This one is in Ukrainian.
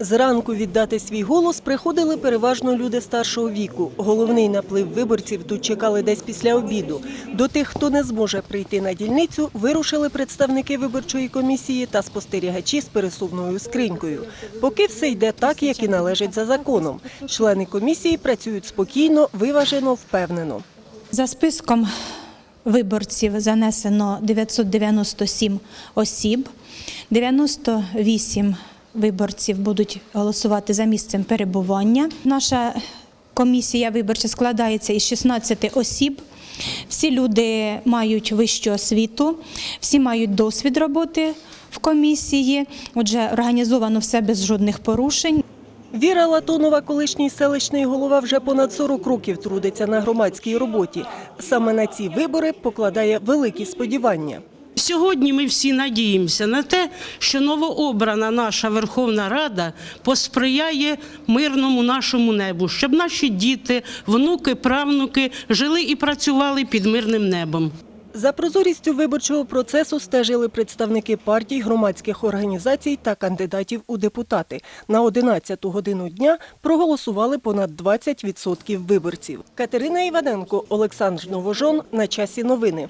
Зранку віддати свій голос приходили переважно люди старшого віку. Головний наплив виборців тут чекали десь після обіду. До тих, хто не зможе прийти на дільницю, вирушили представники виборчої комісії та спостерігачі з пересувною скринькою. Поки все йде так, як і належить за законом. Члени комісії працюють спокійно, виважено, впевнено. За списком виборців занесено 997 осіб, 98 виборців будуть голосувати за місцем перебування. Наша комісія виборча складається із 16 осіб. Всі люди мають вищу освіту, всі мають досвід роботи в комісії. Отже, організовано все без жодних порушень. Віра Латонова, колишній селищний голова, вже понад 40 років трудиться на громадській роботі. Саме на ці вибори покладає великі сподівання. Сьогодні ми всі надіємося на те, що новообрана наша Верховна Рада посприяє мирному нашому небу, щоб наші діти, внуки, правнуки жили і працювали під мирним небом. За прозорістю виборчого процесу стежили представники партій, громадських організацій та кандидатів у депутати. На 11-ту годину дня проголосували понад 20% виборців. Катерина Іваненко, Олександр Новожон. На часі новини.